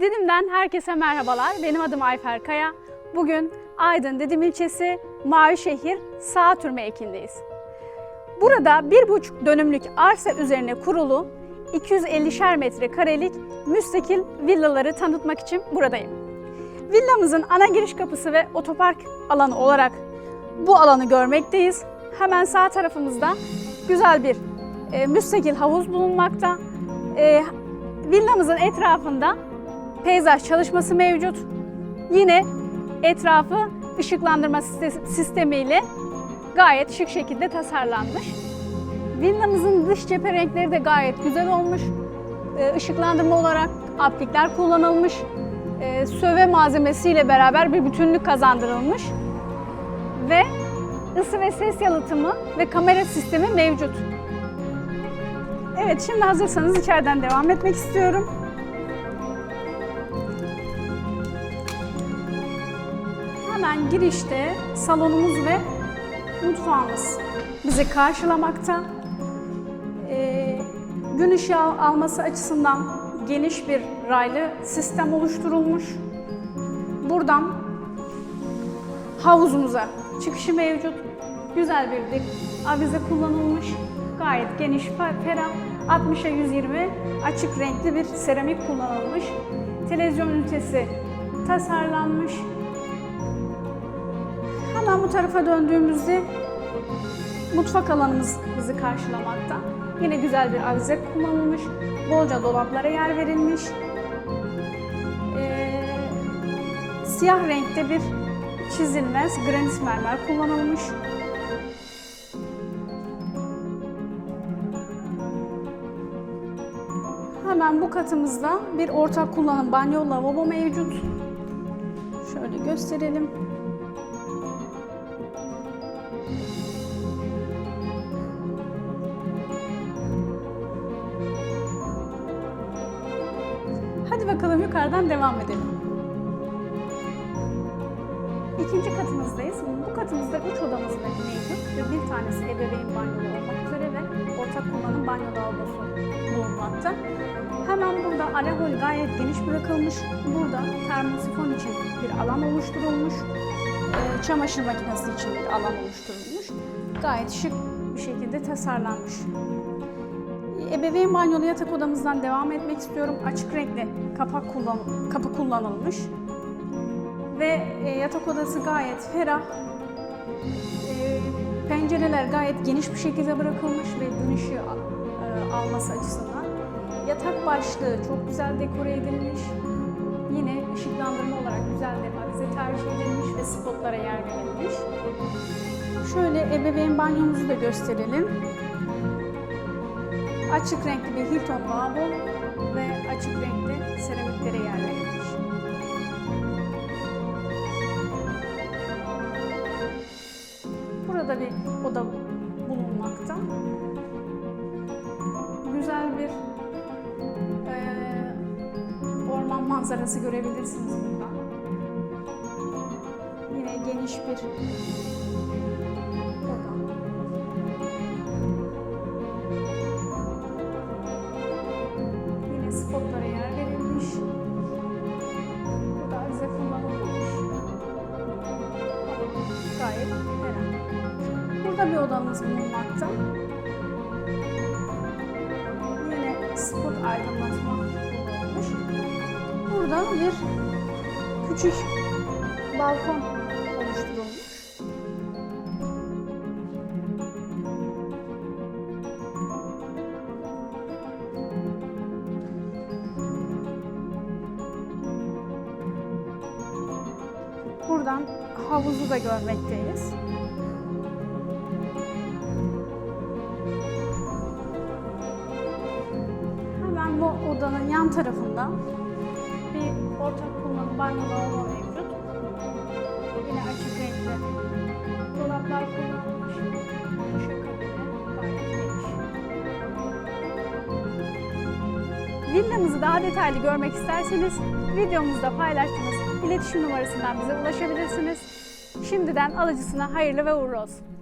Didim'den herkese merhabalar. Benim adım Ayfer Kaya. Bugün Aydın Didim ilçesi Mavişehir Sağ Türme ekindeyiz. Burada bir buçuk dönümlük arsa üzerine kurulu 250'şer metrekarelik müstakil villaları tanıtmak için buradayım. Villamızın ana giriş kapısı ve otopark alanı olarak bu alanı görmekteyiz. Hemen sağ tarafımızda güzel bir e, müstakil havuz bulunmakta. E, villamızın etrafında peyzaj çalışması mevcut. Yine etrafı ışıklandırma siste- sistemiyle gayet şık şekilde tasarlanmış. Villamızın dış cephe renkleri de gayet güzel olmuş. Ee, Işıklandırma olarak aplikler kullanılmış. Ee, Söve malzemesiyle beraber bir bütünlük kazandırılmış. Ve ısı ve ses yalıtımı ve kamera sistemi mevcut. Evet, şimdi hazırsanız içeriden devam etmek istiyorum. Hemen girişte salonumuz ve mutfağımız bizi karşılamakta. Ee, gün ışığı al- alması açısından geniş bir raylı sistem oluşturulmuş. Buradan havuzumuza çıkışı mevcut. Güzel bir de avize kullanılmış. Gayet geniş, fe- ferah. 60'a 120 açık renkli bir seramik kullanılmış. Televizyon ünitesi tasarlanmış. Hemen bu tarafa döndüğümüzde mutfak alanımız bizi karşılamakta. Yine güzel bir avize kullanılmış. Bolca dolaplara yer verilmiş. Ee, siyah renkte bir çizilmez granit mermer kullanılmış. Hemen bu katımızda bir ortak kullanım banyo lavabo mevcut. Şöyle gösterelim. Bakalım yukarıdan devam edelim. İkinci katımızdayız. Bu katımızda üç odamız mevcut ve bir tanesi ebeveyn banyolu olmak üzere ve ortak kullanım banyo lavabosu bulunmakta. Hemen burada alehol gayet geniş bırakılmış. Burada termosifon için bir alan oluşturulmuş. Ee, Çamaşır makinesi için bir alan oluşturulmuş. Gayet şık bir şekilde tasarlanmış. Ebeveyn banyolu yatak odamızdan devam etmek istiyorum. Açık renkli kapak kullan kapı kullanılmış. Ve e, yatak odası gayet ferah. E, pencereler gayet geniş bir şekilde bırakılmış ve gün ışığı e, alması açısından. Yatak başlığı çok güzel dekore edilmiş. Yine ışıklandırma olarak güzel bir avize tercih edilmiş ve spotlara yer verilmiş. Şöyle ebeveyn banyomuzu da gösterelim. Açık renkli bir Hilton lavabo ve açık renkli seramiklere yer verilmiş. Burada bir oda bulunmakta. Güzel bir eee, orman manzarası görebilirsiniz buradan. Yine geniş bir Gayet ferah. Burada bir odamız bulunmakta. Yine spot aydınlatma kullanılmış. Burada bir küçük balkon Buradan havuzu da görmekteyiz. Hemen bu odanın yan tarafında bir ortak kullanım banyo lavabo mevcut. Yine açık renkli dolaplar kullanılmış. Villamızı daha detaylı görmek isterseniz videomuzda paylaştığımız iletişim numarasından bize ulaşabilirsiniz. Şimdiden alıcısına hayırlı ve uğurlu olsun.